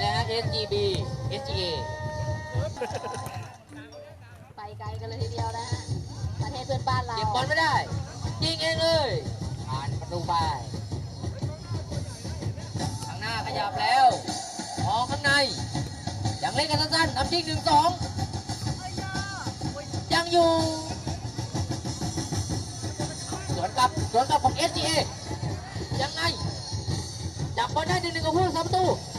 เลยฮะ SGB SGA ไปไกลกันเลยทีเดียวนะฮะประเทศเพื่อนบ้านเราเก็บบอลไม่ได้ยิงเองเลยผ่านประตูไปข้างหน้าขยับแล้วมองข้างในยังเล่นกันสั้นๆทำจริงหนึ่งสองยังอยู่สวนกลับสวนกลับของ SGA ยังไงจับบอลได้หนึ่งหนึ่งกับผู้รักษาประตูยัง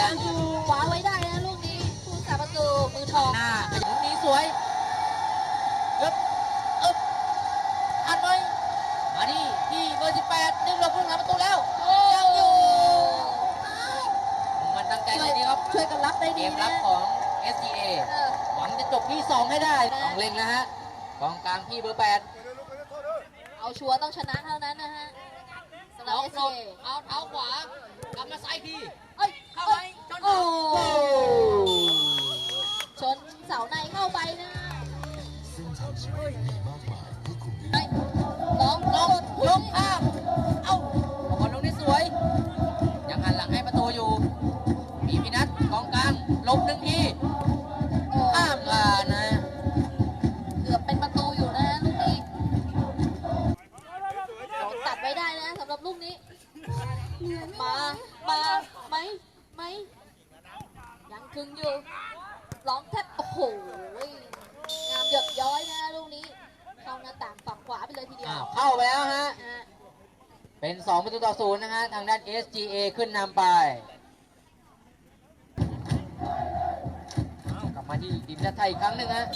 ยังอยู่ขวาไว้ได้นะลูกนี้ผู้สาประตูมือทองหน้าขยับนี้สวยอึ๊บอึ๊บอันไหมมาดิที่เบอร์18ดึงเราพุ่งหาประตูแล้วยังอยู่มันตั้งใจเลยดีครับช่วยกันรับได้เกดีมนะรับของ SGA เออหวังจะจบที่2ให้ได้ต้องเล็งนะฮะกองกลางพี่เบอร์8เอาชัวร์ต้องชนะเท่านั้นนะฮะ สำหรับล็อกเอสหลเอบเอาเท้าขวากลับมาซ้ายทีเอ้ยเข้าเอ้ไหนยชนโอ้โอ้ชนเสาในเข้าไปนะเส้นทางชีวิตมีมากมายเพื่อคุณเฮ้ยน้องลน้องงลงข้ามเอ้าบอลลงนี่สวย ยังหันหลังให้ประตูอยู่ มีพินัทกองกลางลบหนึ่งที ไว้ได้นะสำหรับลูกนี้ มา มาไหมไหมยังคึงอยู่ร้องแทบโอ้โหงามหยดย้อยนะลูกนี้ เข้าหน้าต่างฝั่งขวาไปเลยทีเดียวอ้าวเข้าไปแล้วฮะนะฮะเป็น2ประตูต่อศูนย์นะฮะ ทางด้าน SGA ขึ้นนำไปอ้าวกลับมาที่ทีมชาติไทยอีกครั้งหนึ่งฮะ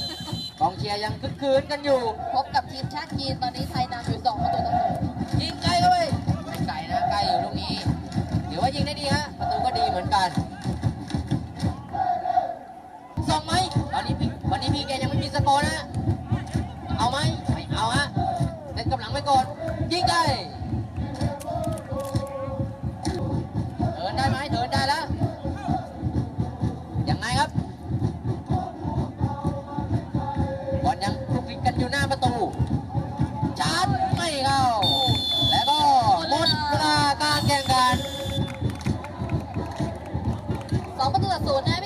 กองเชียร์ยังคึกคืนกันอยู่ พบกับทีมชาติจีนตอนนี้ไทยนำอยู่สองประตูต่อศูนย์ การสองไหมวันนี้พี่วันนี้พี่แกยังไม่มีสกอร์นะ เอาไหมเอาฮะเล่นกำลังไว้ก่อนยิงได้ ศูนย์นะ